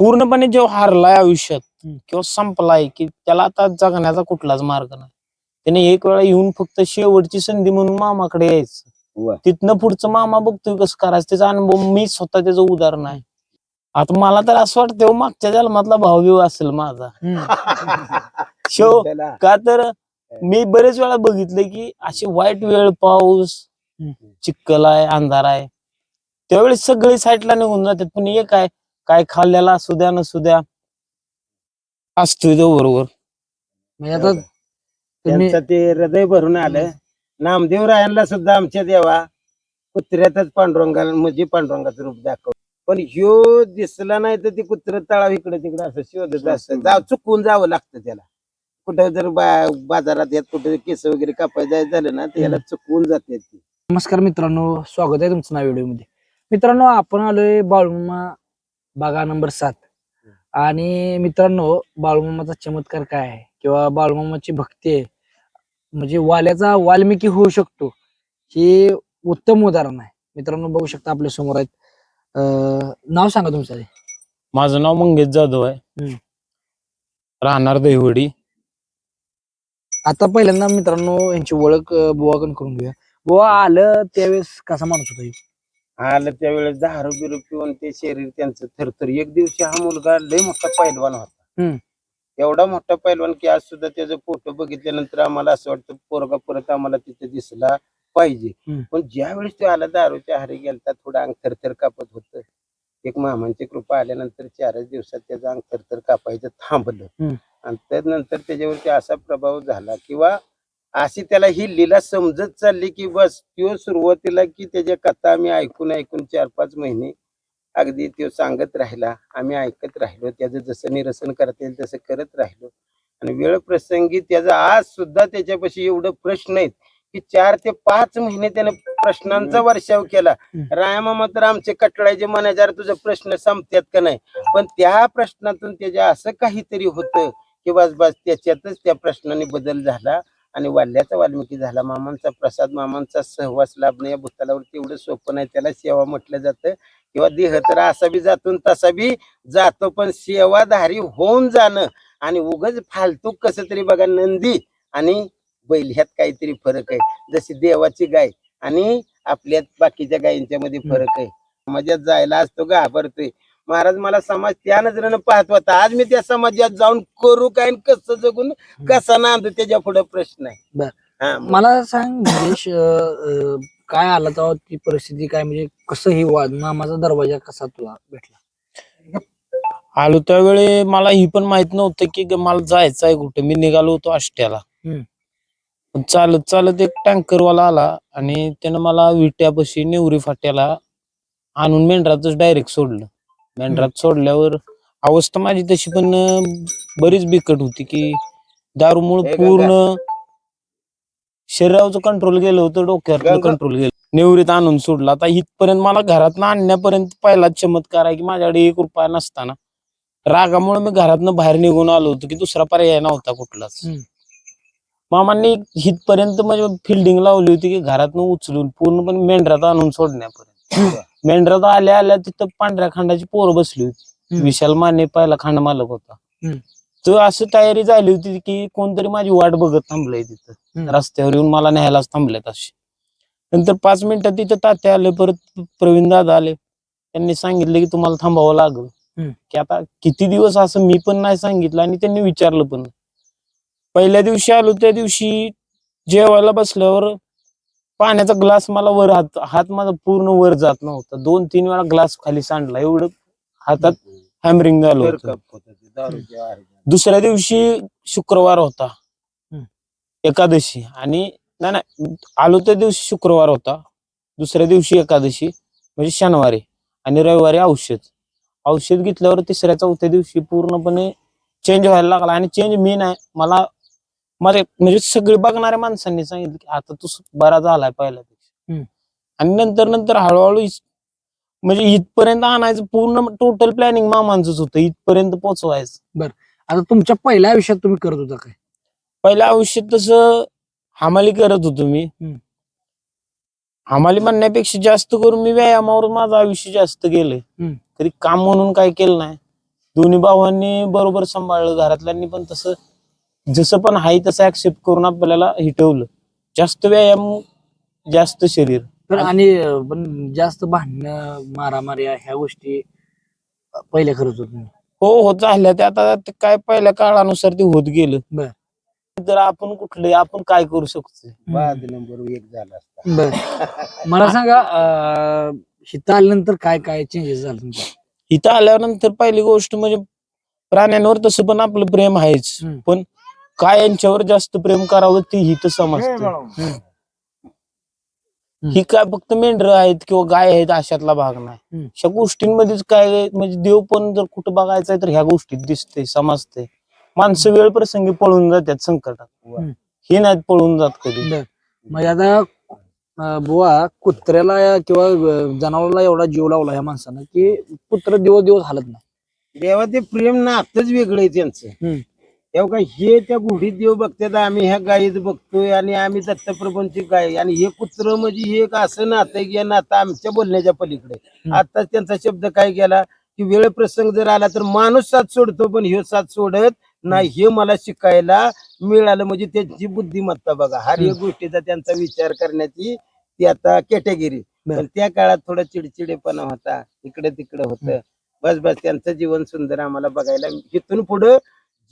पूर्णपणे जेव्हा हारलाय आयुष्यात. किंवा संपलाय की त्याला आता जगण्याचा कुठलाच मार्ग नाही. त्याने एक वेळा येऊन फक्त शेवटची संधी म्हणून मामाकडे यायचं. तिथनं पुढचं मामा बघतोय कसं करायचं त्याचा अनुभव मी स्वतः त्याचं उदाहरण आहे. आता मला तर असं वाटतं मागच्या जन्मातला भावविव असेल माझा. त्याला. का तर मी बरेच वेळा बघितलं की अशी वाईट वेळ पाऊस. चिक्कल आहे अंधार आहे. त्यावेळी सगळे साईडला निघून जातात पण एक आहे काय खाल्ल्याला असू द्या नसू द्या. असतोय तो बरोबर. म्हणजे आता तुम्ही त्यांचं ते हृदय भरून आलं. नामदेव रायांना सुद्धा आमच्या देवा कुत्र्यातच पांडुरंगाला म्हणजे पांडुरंगाचं रूप दाखव. पण ह्यो दिसला नाही तर ती कुत्र तळाव इकडे तिकडे असं शोधत असतं जाव चुकून जावं लागतं त्याला. कुठं जर बा- बाजारात येत कुठे केस वगैरे कापायचं जायचं झालं ना तर याला चुकवून जाते ती. नमस्कार मित्रांनो स्वागत आहे तुमचं नाव व्हिडिओमध्ये मित्रांनो आपण आलोय बाळूमामा बागा नंबर सात. आणि मित्रांनो बाळूमामाचा चमत्कार काय आहे? किंवा बाळूमामाची भक्ती आहे? म्हणजे वाल्याचा वाल्मिकी होऊ शकतो. हे उत्तम उदाहरण आहे. मित्रांनो बघू शकता आपल्यासमोर आहेत. अं, नाव सांगा तुमचं आधी. माझं नाव मंगेश जाधव आहे. हम्म. राहणार दहिवडी आता पहिल्यांदा मित्रांनो यांची ओळख अं, बुवाकडून करून घेऊया. बुवा आलं त्यावेळेस कसा माणूस होता? ह्यो? आलं त्यावेळेस दारू बिरू पिऊन ते शरीर त्यांचं थरथर एक दिवशी हा मुलगा लय मोठा पैलवान होता. एवढा मोठा पैलवान की आज सुद्धा त्याचा फोटो बघितल्यानंतर आम्हाला असं वाटतं पोरगा परत आम्हाला तिथे दिसला पाहिजे. पण ज्या वेळेस तो आला दारूच्या हारी गेलता थोडं अंग थरथर कापत होतं एक मामांची कृपा आल्यानंतर चारच दिवसात त्याचं अंग थरथर कापायचं थांबलं. आणि त्यानंतर त्याच्यावरती असा प्रभाव झाला किंवा अशी त्याला ही लीला समजत चालली की बस तो सुरुवातीला की त्याच्या कथा आम्ही ऐकून ऐकून चार पाच महिने अगदी तो सांगत राहिला. आम्ही ऐकत राहिलो त्याचं जसं निरसन करता येईल तसं करत राहिलो. आणि वेळ प्रसंगी त्याचा आज सुद्धा त्याच्यापाशी एवढं प्रश्न आहेत की चार ते पाच महिने त्याने प्रश्नांचा वर्षाव केला. रायामामा तर आमचे कटळायचे "अरे तुझे प्रश्न संपतात का नाही? पण त्या प्रश्नातून त्याच्या असं काहीतरी होतं की बस बस त्याच्यातच त्या प्रश्नाने बदल झाला. आणि वाल्याचा वाल्मिकी झाला. मामांचा प्रसाद मामांचा सहवास लाभणं या भूतलावरती एवढं सोपं नाही. त्याला सेवा म्हटलं जातं. किंवा देह तर असा बी जातो आणि तसा बी जातो. पण सेवाधारी होऊन जाणं आणि उगच फालतू कसं तरी बघा नंदी आणि बैल ह्यात काहीतरी फरक आहे. जशी देवाची गाय आणि आपल्या बाकीच्या गायींच्या मध्ये फरक आहे. समाजात जायला असतो घाबरतोय. महाराज मला समाज त्या नजरेनं पाहत होता. आज मी त्या समाजात जाऊन करू काय आणि कसं जगून कसा नांदू त्याच्या पुढे प्रश्न आहे. हा मला सांग गणेश अं, अं, काय आला तेव्हा? ती परिस्थिती काय? म्हणजे कसं ही वाद मामाचा दरवाजा कसा तुला भेटला? आलो त्यावेळी मला ही पण माहीत नव्हतं की ग- मला जायचं आहे कुठे. मी निघालो होतो आष्ट्याला. हम्म. पण चालत चालत एक टँकर वाला आला आणि त्यानं मला विट्यापाशी नेवरी फाट्याला आणून मेंढरातच डायरेक्ट सोडलं. मेंढरात सोडल्यावर अवस्था माझी तशी पण अं, बरीच बिकट होती की दारूमुळे. पूर्ण शरीराचं कंट्रोल गेलं होतं डोक्यावर. कंट्रोल गेलं नेवरीत आणून सोडलं आता इथपर्यंत मला घरात आणण्यापर्यंत पहिलाच चमत्कार आहे की माझ्याकडे एक रुपया नसताना रागामुळे मी घरातनं बाहेर निघून आलो होतो की दुसरा पर्याय नव्हता कुठलाच हम्म. मामांनी हितपर्यंत म्हणजे फिल्डिंग लावली होती की घरातनं उचलून पूर्णपणे मेंढरात आणून सोडण्यापर्यंत मेंढरात आल्या आल्या तिथं पांढऱ्या खांडाची पोरं बसली होती हम्म. विशाल माने पहिला खांड मालक होता हम्म. तर असं तयारी झाली होती की कोणतरी माझी वाट बघत थांबलंय तिथं हम्म. रस्त्यावर येऊन मला न्यायलाच थांबलेत असे नंतर पाच मिनिटात तिथं तात्या आले परत प्रवीण दादा आले त्यांनी सांगितलं की तुम्हाला थांबावं लागल हम्म. की आता किती दिवस असं मी पण नाही सांगितलं आणि त्यांनी विचारलं पण पहिल्या दिवशी आलो त्या दिवशी जेवायला बसल्यावर पाण्याचा ग्लास मला वर हात हात माझा पूर्ण वर जात नव्हता. दोन तीन वेळा ग्लास खाली सांडला. एवढं हातात हॅमरिंग झालं होतं. दुसऱ्या दिवशी शुक्रवार होता. एकादशी. आणि नाही नाही आलो त्या दिवशी शुक्रवार होता. दुसऱ्या दिवशी एकादशी म्हणजे शनिवारी आणि रविवारी औषध. औषध घेतल्यावर तिसऱ्या चौथ्या दिवशी पूर्णपणे चेंज व्हायला लागला. आणि चेंज मी नाही मला माझे म्हणजे सगळे बघणाऱ्या माणसांनी सांगितलं की आता तू बरा झालाय पहिल्यापेक्षा. आणि नंतर नंतर हळूहळू म्हणजे इथपर्यंत आणायचं पूर्ण टोटल प्लॅनिंग मामांचंच होतं. इथपर्यंत पोहोचवायचं. आता तुमच्या पहिल्या आयुष्यात तुम्ही करत होता काय? पहिल्या आयुष्यात तसं हमाली करत होतो मी. हम्म. हमाली म्हणण्यापेक्षा जास्त करून मी व्यायामावर माझं आयुष्य जास्त गेलंय हम्म. कधी काम म्हणून काय केलं नाही. दोन्ही भावांनी बरोबर सांभाळलं. घरातल्यांनी पण तसं जसं पण आहे तसं ऍक्सेप्ट करून आपल्याला हिटवलं जास्त व्यायाम जास्त शरीर. आणि अं, पण जास्त भांडणं मारामारी ह्या गोष्टी पहिले करत होत नाही. हो होत झाल्या ते आता ते काय पहिल्या काळानुसार ते होत गेलं. बर. तर आपण कुठले आपण काय करू शकतो बाद नंबर एक झाला असता. बर. मला सांगा अं, इथं आल्यानंतर काय काय चेंजेस झाले इथं आल्यानंतर पहिली गोष्ट म्हणजे प्राण्यांवर तसं पण आपलं प्रेम आहेच. हम्म. पण काय यांच्यावर जास्त प्रेम करावं ते हित समजतं. ही काय फक्त मेंढर आहेत किंवा गाय आहेत अशातला भाग नाही. अशा गोष्टींमध्येच काय म्हणजे देव पण जर कुठं बघायचंय तर ह्या गोष्टीत दिसते समजते. माणसं वेळ प्रसंगी पळून जातात संकटात. हे नाहीत पळून जात कधी. म्हणजे आता बुवा कुत्र्याला किंवा जनावराला एवढा जीव लावला ह्या माणसानं की कुत्र दिवस दिवस हालत नाही. देवा ते प्रेम नातच वेगळं आहे त्यांचं. तेव्हा काय हे त्या गुढीत देव बघतात आम्ही ह्या गायीत बघतोय आणि आम्ही दत्तप्रभूंची गाय. आणि हे कुत्र म्हणजे हे एक असं नातं आहे की हे नातं आमच्या बोलण्याच्या पलीकडे. आता त्यांचा शब्द काय गेला की वेळ प्रसंग जर आला तर माणूस साथ सोडतो पण ह्यो साथ सोडत नाही. हे मला शिकायला मिळालं म्हणजे त्यांची बुद्धिमत्ता बघा. हर एक गोष्टीचा त्यांचा विचार करण्याची ती आता कॅटेगरी. पण त्या काळात थोडा चिडचिडेपणा होता इकडे तिकडे होतं. बस बस त्यांचं जीवन सुंदर आम्हाला बघायला इथून पुढं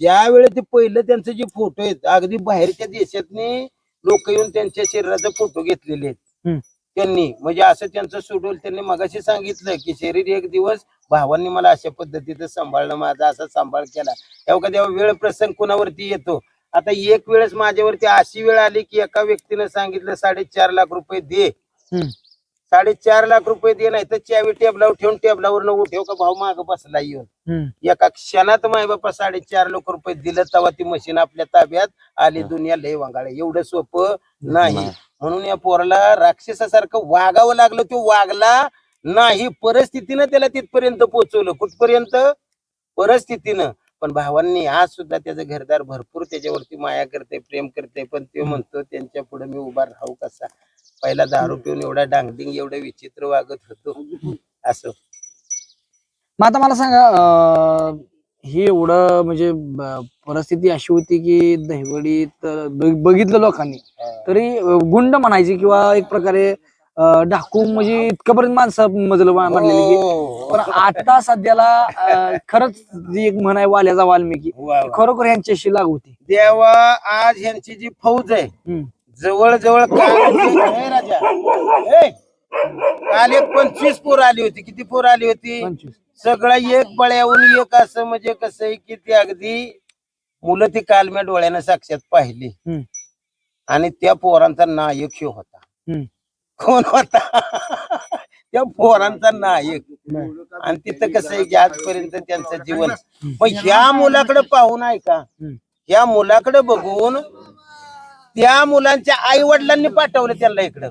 ज्या वेळेस ते पहिलं त्यांचे जे फोटो आहेत अगदी बाहेरच्या देशातनी लोक येऊन त्यांच्या शरीराचे फोटो घेतलेले आहेत. त्यांनी म्हणजे असं त्यांचं सोडून त्यांनी मगाशी सांगितलं की शरीर एक दिवस भावांनी मला अशा पद्धतीचं सांभाळणं माझा असा सांभाळ केला तेव्हा तेव्हा वेळ प्रसंग कुणावरती येतो आता एक वेळेस माझ्यावरती अशी वेळ आली की एका व्यक्तीनं सांगितलं साडेचार लाख रुपये दे. साडेचार लाख रुपये दे नाही तर चावी टेबलावर ठेवून टेबलावर न ठेव का भाऊ माग बसला येऊन. एका क्षणात माय बापा साडेचार लाख रुपये दिलं तेव्हा ती मशीन आपल्या ताब्यात आली. दुनिया लय वांगाळे. एवढं सोपं नाही. म्हणून या पोराला राक्षसासारखं वागावं लागलं. तो वागला नाही. परिस्थितीनं त्याला तिथपर्यंत पोहोचवलं कुठपर्यंत? परिस्थितीनं. पण भावांनी आज सुद्धा त्याचं घरदार भरपूर त्याच्यावरती माया करते प्रेम करते पण ते म्हणतो त्यांच्या पुढे मी उभा राहू कसा? पहिला दारू पिऊन एवढा डांगडिंग एवढं विचित्र वागत होतो. असं. मग आता मला सांगा अं, हे एवढं म्हणजे ब- परिस्थिती अशी होती की दहिवडीत बघितलं लोकांनी. तरी अं, गुंड म्हणायचे किंवा एक प्रकारे अं, डाकू म्हणजे इतकंपर्यंत माणसं मजल मानलेली की. हो. पण आता सध्याला अं, खरंच जी एक म्हण आहे वाल्याचा वाल्मिकी वा, वा. खरोखर यांच्याशी लागू होती. देवा आज ह्यांची जी फौज आहे हम्म. जवळ जवळ काल ए राजा. ए, काल एक पंचवीस पोर आली होती. किती पोर आली होती? सगळं एक बळ्याहून एक असं म्हणजे कसं आहे की ते अगदी मुलं ती काल मी डोळ्यानं साक्षात पाहिली. हम्म. आणि त्या पोरांचा नायक ह्यो होता. हम्म. कोण होता? त्या पोरांचा नायक. आणि तिथं कसं आहे की आजपर्यंत त्यांचं जीवन मग ह्या मुलाकडे पाहून आहे का हम्म. या मुलाकडे बघून त्या मुलांच्या आई वडिलांनी पाठवलं त्यांना इकडं.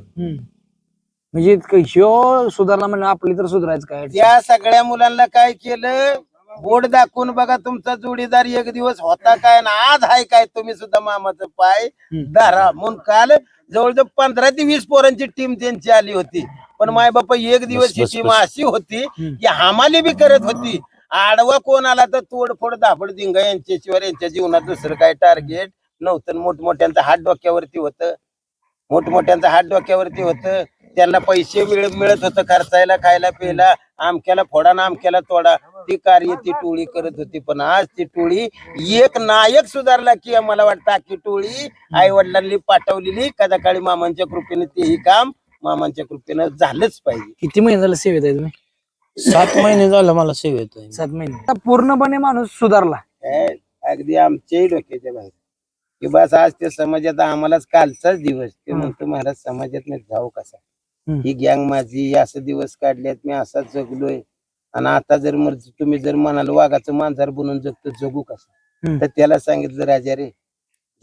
म्हणजे इतकं ह्यो सुधारणा म्हणजे आपली तर सुधारायचं काय? त्या सगळ्या मुलांना काय केलं बोट दाखवून बघा तुमचा जोडीदार एक दिवस होता काय आणि आज आहे काय तुम्ही सुद्धा मामाचं पाय. दारा म्हणून काल जवळजवळ पंधरा ते वीस पोरांची टीम त्यांची आली होती पण माय बापा एक दिवस ही टीम. अशी होती. की हमाली बी करत होती आडवा कोण आला तर तोडफोड धापड दिंगा यांच्याशिवाय यांच्या जीवनात दुसरं काय टार्गेट नव्हतं. मोठमोठ्यांचं हात डोक्यावरती होतं. मोठमोठ्यांचं हात डोक्यावरती होतं. त्यांना पैसे मिळ मिळत होतं खर्चायला खायला प्यायला. आमक्याला फोडा ना आमक्याला तोडा. ती कार्य ती टोळी करत होती. पण आज ती टोळी एक नायक सुधारला की मला वाटतं की टोळी आई वडिलांनी पाठवलेली. कदा काळी मामांच्या कृपेने तेही काम मामांच्या कृपेनं झालंच पाहिजे. किती महिने झाले सेवेत आहे तुम्ही? सात महिने झालं मला सेवेत आहे. सात महिने. आता पूर्णपणे माणूस सुधारला. काय अगदी आमच्याही डोक्याच्या बाहेर. की बस आज ते समाजात आम्हालाच कालचाच दिवस. ते. म्हणतो महाराज समाजात मी जाऊ कसा. ही. गँग माझी असं दिवस काढलेत मी असा जगलोय. आणि आता जर मग तुम्ही जर म्हणाल वाघाचं मांजर बनून जगतो जगू कसं. तर त्याला सांगितलं राजा रे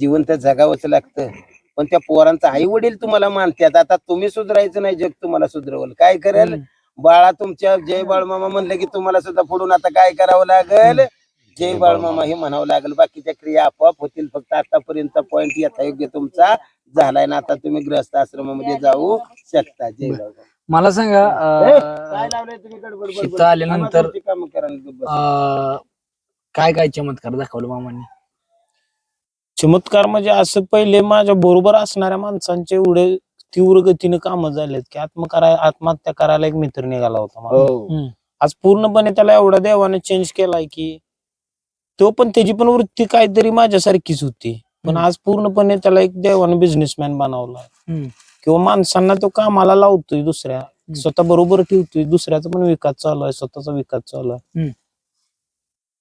जीवन तर जगावंच लागतं. पण त्या पोरांचा आई वडील तुम्हाला मानतात आता तुम्ही सुधरायचं नाही जग तुम्हाला सुधरवल. काय करेल. बाळा तुमच्या जय बाळमामा म्हणलं की तुम्हाला सुद्धा पुढून आता काय करावं लागेल? जय बाळमामा हे म्हणावं लागेल बाकीच्या क्रिया आपोआप होतील. फक्त आतापर्यंत पॉइंट यथायोग्य तुमचा झालाय ना आता तुम्ही ग्रस्त आश्रमामध्ये जाऊ शकता. जय बाळमामा मला सांगा अं, काय लावलंय तुम्ही? गडबड बडबड? इथं आल्यानंतर- तुमची कामं करा. अं, काय काय चमत्कार दाखवलं मामांनी? चमत्कार म्हणजे असं पहिले माझ्या बरोबर असणाऱ्या माणसांचे एवढे तीव्र गतीने कामं झालेत की आत्मकरा आत्महत्या करायला एक मित्र निघाला होता मला. हो. आज पूर्णपणे त्याला एवढा देवाने चेंज केलाय की तो पण त्याची पण वृत्ती काहीतरी माझ्यासारखीच होती पण. आज पूर्णपणे त्याला एक देवाने बिझनेसमॅन बनवला. किंवा माणसांना तो कामाला लावतोय दुसऱ्या स्वतः बरोबर ठेवतोय दुसऱ्याचा पण विकास चालू आहे स्वतःचा विकास चालू आहे.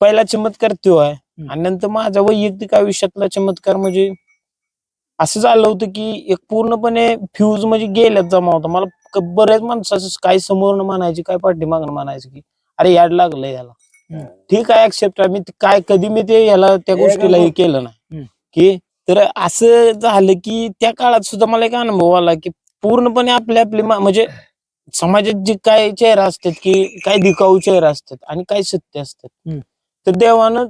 पहिला चमत्कार तो आहे. आणि नंतर माझ्या वैयक्तिक आयुष्यातला चमत्कार म्हणजे असं झालं होतं की एक पूर्णपणे फ्यूज म्हणजे गेल्यात जमा होता मला बऱ्याच माणसाचं काय समोर म्हणायचे काय पाठीमागणं म्हणायचं की अरे याड लागलं याला. ठीक आहे ऍक्सेप्ट आहे मी काय कधी मी ते याला त्या गोष्टीला हे. केलं. नाही की तर असं झालं की त्या काळात सुद्धा मला एक अनुभव आला की पूर्णपणे आपले आपले म्हणजे समाजात जे काय चेहरा असतात की काय दिकाऊ चेहरा असतात आणि काय सत्य असतात. तर देवानं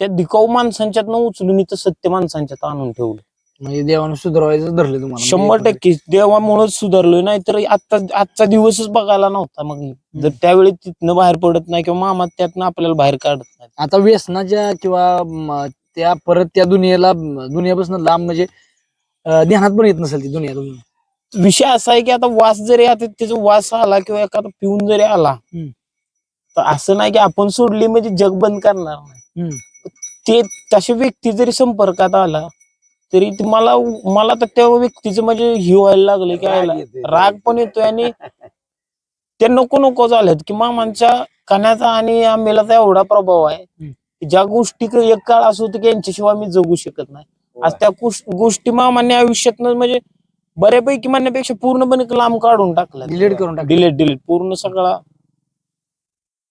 त्या दिकाऊ माणसांच्यात उचलून इथं सत्य माणसांच्यात आणून ठेवलं म्हणजे देवानं सुधारवायचं धरलं तुम्हाला. शंभर म्हणजे टक्के. देवामुळेच सुधारलोय नाही तर आता आजचा दिवसच बघायला नव्हता मग. जर त्यावेळी तिथनं बाहेर पडत नाही किंवा मामा त्यातनं आपल्याला बाहेर काढत नाही. आता व्यसनाच्या किंवा त्या परत त्या दुनियेला दुनियापासून लांब म्हणजे ध्यानात पण येत नसेल ती दुनिया विषय असा आहे की आता वास जरी आता त्याचा वास आला किंवा एखादा पिऊन जरी आला. तर असं नाही की आपण सोडली म्हणजे जग बंद करणार नाही. ते तशी व्यक्ती जरी संपर्कात आला तरी ते मला मला तर त्या व्यक्तीचं म्हणजे हे व्हायला लागलं की राग आयला येतोय. राग पण येतोय आणि ते नको नको झालेत की मामांच्या कण्याचा आणि आंबेलाचा एवढा प्रभाव आहे ज्या गोष्टी एक काळ असं होतं की यांच्याशिवाय मी जगू शकत नाही. आज त्या गोष्- गोष्टी मामांनी आयुष्यात म्हणजे बऱ्यापैकी म्हणण्यापेक्षा पूर्णपणे लांब काढून टाकल्या डिलीट करून टाक डिलीट डिलीट पूर्ण सगळा.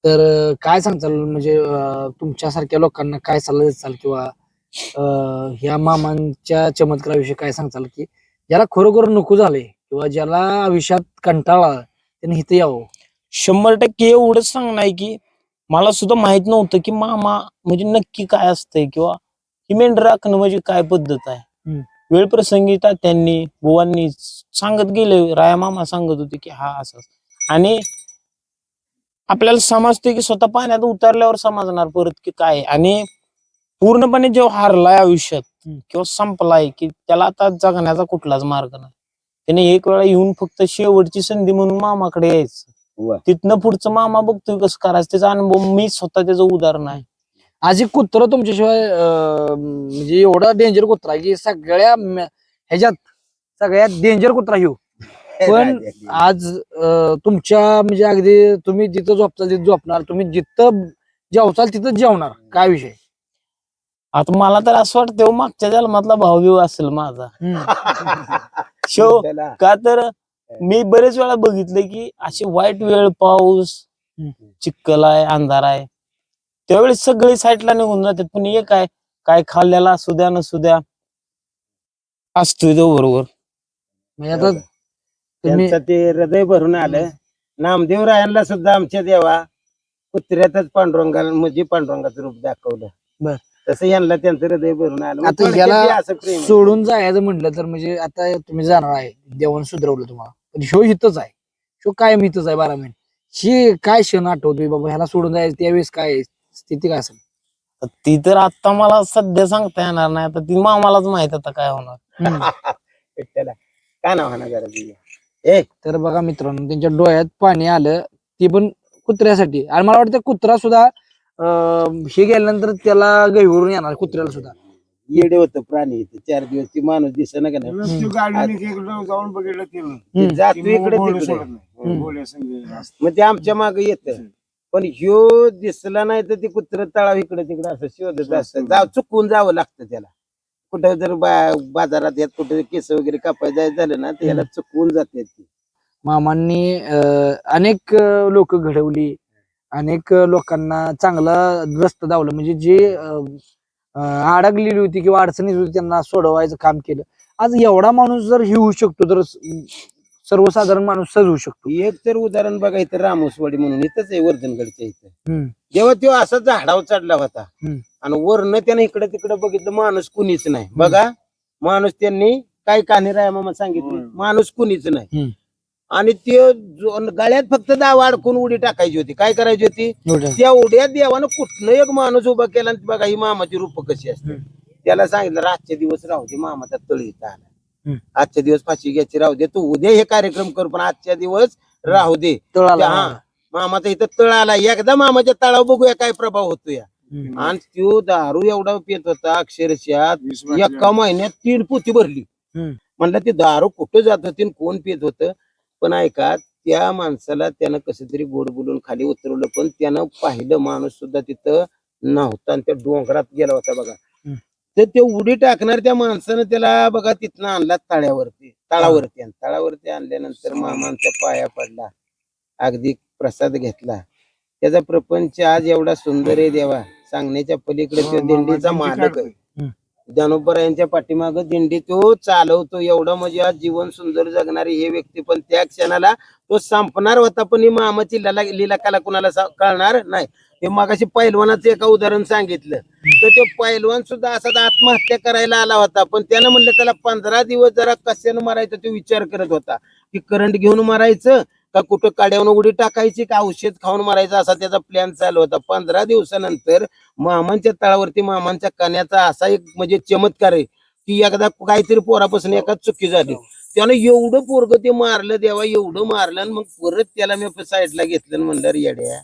तर काय सांगचाल म्हणजे तुमच्यासारख्या लोकांना काय सल्ला देचाल किंवा अं, ह्या मामांच्या चमत्काराविषयी काय सांगचाल की ज्याला खरोखर नको झाले किंवा ज्याला आयुष्यात कंटाळा त्याने इथं यावं शंभर टक्के एवढंच सांगणं आहे की मला सुद्धा माहीत नव्हतं की मामा म्हणजे नक्की काय असतंय किंवा ही मेंढ राखणं म्हणजे काय पद्धत आहे हम्म. वेळ प्रसंगी त्यांनी बुवांनी सांगत गेले राया मामा सांगत होते की हा असं असं. आणि आपल्याला समजते की स्वतः पाण्यात उतरल्यावर समजणार परत की काय आहे. आणि पूर्णपणे जेव्हा हारलाय आयुष्यात. किंवा संपलाय की त्याला आता जगण्याचा कुठलाच मार्ग नाही. त्याने एक वेळा येऊन फक्त शेवटची संधी म्हणून मामाकडे यायचं. तिथनं पुढचं मामा बघतोय कसं करायचं त्याचा अनुभव मी स्वतः त्याचं उदाहरण आहे. आज एक कुत्र तुमच्याशिवाय म्हणजे एवढा डेंजर कुत्रा आहे की सगळ्या ह्याच्यात सगळ्यात डेंजर कुत्रा ह्यो. पण आज तुमच्या म्हणजे अगदी तुम्ही जिथं झोपचाल तिथं झोपणार तुम्ही जिथं जेवचाल तिथं जेवणार काय विषय? आता मला तर असं वाटतं मागच्या जन्मातला भावविव असेल माझा. शो का तर मी बरेच वेळा बघितलं की अशी वाईट वेळ पाऊस. चिक्कल आहे अंधार आहे. त्यावेळी सगळे साईडला निघून जातात पण एक आहे काय खाल्लेला असू द्या नसू द्या असतोय तो बरोबर. म्हणजे आता तुम्ही त्यांचं ते हृदय भरून आलं. नामदेव रायांना सुद्धा आमच्या देवा कुत्र्यातच पांडुरंगाला म्हणजे पांडुरंगाचं रूप दाखवलं. बर. तसं यांना त्यांचं हृदय भरून आलं. आता थोडक्यात याला हे असं प्रेम आहे. सोडून जायचं म्हटलं तर म्हणजे आता तुम्ही जाणार आहे. देवान सुधरवलं तुम्हाला. पण ह्यो इथंच आहे. ह्यो कायम इथंच आहे बारा महिने ही काय क्षण आठवतोय बाबा? ह्याला सोडून जायचं त्यावेळेस काय स्थिती काय असेल? तर ती तर आता मला सध्या सांगता येणार नाही. आता ती मामालाच माहीत आता काय होणार. हम्म. काय नाव म्हणा जरा तुझं? ए तर बघा मित्रांनो त्यांच्या डोळ्यात पाणी आलं. ते पण कुत्र्यासाठी. आणि मला वाटतं कुत्रा सुद्धा अं, हे गेल्यानंतर त्याला गहिवरून येणार कुत्र्याला सुद्धा. येडे होतं प्राणी इथं. चार दिवस ती माणूस दिसत ना का नाही? हम्म. गाडीने इकडं जाऊन बघितलं ते हम्म. जातो इकडे तिकडे. मग ते आमच्या मागे येत. पण ह्यो दिसला नाही तर ते कुत्र तळाव इकडे तिकडे असं शोधत असतं. जाव चुकून जावं लागतं त्याला. कुठं जर बा- बाजारात यात कुठे केस वगैरे कापाय जायचं झालं ना तर याला चुकवून जाते ती. मामांनी अं, अनेक लोक घडवली. अनेक लोकांना चांगला रस्ता दावलं म्हणजे जे अडकलेली होती किंवा अडचणीत होती त्यांना सोडवायचं काम केलं आज एवढा माणूस जर हे होऊ शकतो तर सर्वसाधारण माणूस सहज होऊ शकतो एक तर उदाहरण बघा इथं रामोसवाडी म्हणून इथंच आहे वर्धनगडच्या इथं. जेव्हा तो असा झाडावर चढला होता. आणि वरनं त्याने इकडे तिकडे बघितलं माणूस कुणीच नाही बघा माणूस त्यांनी काय कहाणी राय मामा सांगितली. माणूस कुणीच नाही. आणि ते जो- गळ्यात फक्त दावा अडकून उडी टाकायची होती काय करायची होती एवढं. त्या उड्या देवानं कुठनं एक माणूस उभा केला आणि बघा ही मामाची रूप कशी असते हम्म. त्याला सांगितलं "रे, आजचे दिवस राहू दे मामाचा तळ इथं आला हम्म. आजच्या दिवस फाशी घ्यायची राहू दे तू उद्या हे कार्यक्रम कर पण आजच्या दिवस राहू दे तळाला. हा मामाचा इथं तळ आला एकदा मामाच्या तळावर बघूया काय प्रभाव होतो या हम्म. आणि तो दारू एवढा पित होता अक्षरशः. एका महिन्यात तीन पोती भरली हम्म. म्हणलं ते दारू कुठं जात होती आणि कोण पित होतं पण ऐका त्या माणसाला त्यानं कसं तरी गोड बोलून खाली उतरवलं पण त्यानं पाहिलं माणूस सुद्धा तिथं नव्हता आणि त्या डोंगरात गेला होता बघा. तर ते उडी टाकणार त्या माणसानं त्याला बघा तिथनं आणला तळ्यावरती तळावरती आणि तळावरती आणल्यानंतर मामांच्या पाया पडला अगदी प्रसाद घेतला. त्याचा प्रपंच आज एवढा सुंदर आहे देवा सांगण्याच्या पलीकडे तो दिंडीचा मालक आहे. जानोबर यांच्या पाठीमाग दिंडी तो चालवतो. एवढं म्हणजे आज जीवन सुंदर जगणारी हे व्यक्ती पण त्या क्षणाला तो संपणार होता पण ही मामाची लला लीला कला कुणाला कळणार नाही. हे मगाशी पैलवानाचं एका उदाहरण सांगितलं. तर ते पैलवान सुद्धा असा आत्महत्या करायला आला होता पण त्यानं म्हणलं त्याला पंधरा दिवस जरा कशानं मारायचं? तो विचार करत होता. की करंट घेऊन मारायचं का कुठं काड्यावरून उडी टाकायची का औषध खाऊन मारायचं असा त्याचा प्लॅन चालू होता. पंधरा दिवसानंतर मामांच्या तळावरती मामांच्या कण्याचा असा एक म्हणजे चमत्कार आहे की एकदा काहीतरी पोरापासून एका चुकी झाली. त्यानं एवढं पोरग ते मारलं देवा एवढं मारलं आणि मग परत त्याला मी साईडला घेतलं म्हणलं "रे येड्या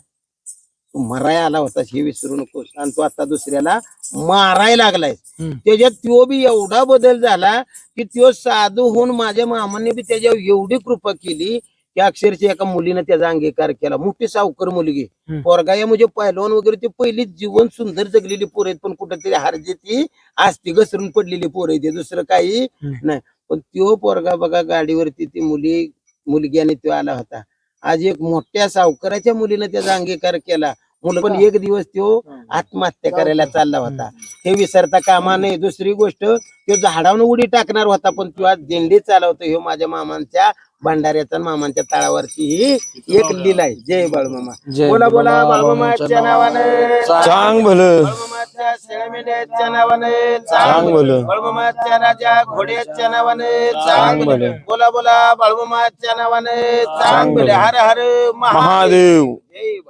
तू मराय आला होतास हे विसरू नकोस. आणि तू आता दुसऱ्याला मारायला लागलाय. त्याच्यात तो बी एवढा बदल झाला की तो साधू होऊन माझ्या मामाने बी त्याच्यावर एवढी कृपा केली की अक्षरशः एका मुलीनं त्याचा अंगीकार केला. मोठी सावकर मुलगी. पोरगा या म्हणजे पैलवान वगैरे ते पहिली जीवन सुंदर जगलेली पोरं आहेत पण कुठेतरी हारजेती आस्ती घसरून पडलेली पोरं आहेत. ते दुसरं काही. नाही. पण तो पोरगा बघा गाडीवरती ती मुली मुलगी आणि तो आला होता. आज एक मोठ्या सावकाराच्या मुलीनं त्याचा अंगीकार केला. मुलं पण एक दिवस तो आत्महत्या करायला चालला होता. हे विसरता कामा नये. दुसरी गोष्ट तो झाडावरून उडी टाकणार होता पण तो आज दिंडी चालवतो. हे माझ्या मामांच्या भंडाऱ्याचा मामांच्या तळावरची ही एक लीला आहे. जय बाळूमामा बोला बोला बाळूमामाच्या बाळूमामाच्या नावानं. चांग भलं. बाळूमामाच्या शेळमेंढ्याच्या नावानं. चांग भलं. बाळूमामाच्या राजा घोड्याच्या नावानं. चांग चांग भलं. बोला बोला बाळूमामाच्या नावानं. चांग भले. हर हर महादेव. जय